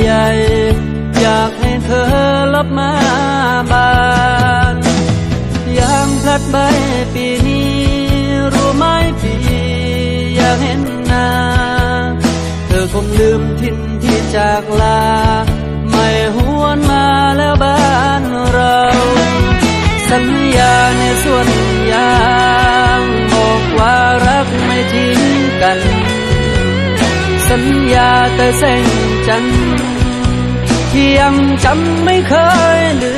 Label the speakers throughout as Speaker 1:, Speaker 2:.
Speaker 1: วงใยอยากให้เธอรับมาบานยามพลัดใบปีนี้ รู้ไหมพี่อยากเห็นหน้า เธอคงลืมทิ้นที่จากลา ไม่หวนมาแล้วบ้านเรา สัญญาในส่วนยางบอกว่ารักไม่ทิ้งกันสัญญาแต่แสงจัน ที่ยังจำไม่เคยลื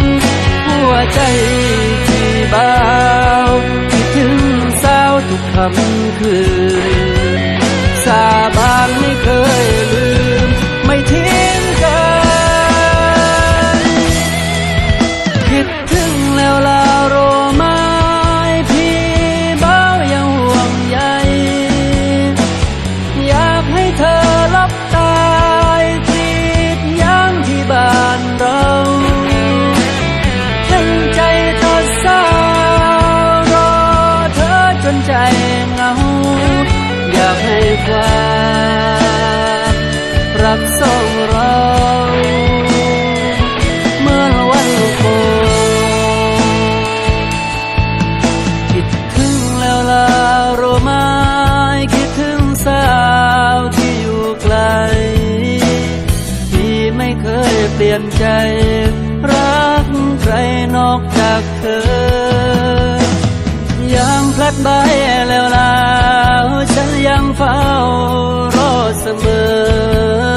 Speaker 1: ม หัวใจที่เบาคิดถึงสาวทุกคำคืนากให้ความรักสองเราเมื่อวันโกคิดถึงแล้วลาโรไม้คิดถึงสาวที่อยู่ไกล ที่ไม่เคยเปลี่ยนใจ รักใครนอกจากเธอ ยังพลัดใบแล้วลา ยังเฝ้ารอเสมอ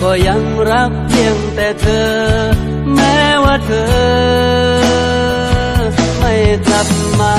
Speaker 1: ก็ยังรักเพียงแต่เธอ แม้ว่าเธอ ไม่กลับมา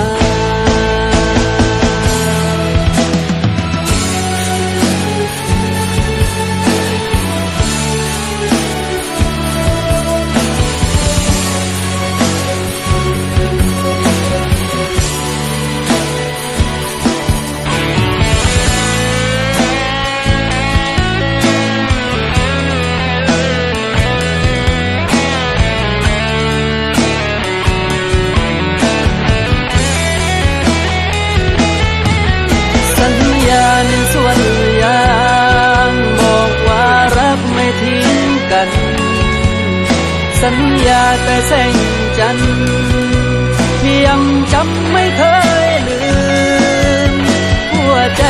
Speaker 1: สัญญาแต่แสงจันทร์ที่ยังจำไม่เคยลืมหัวใจ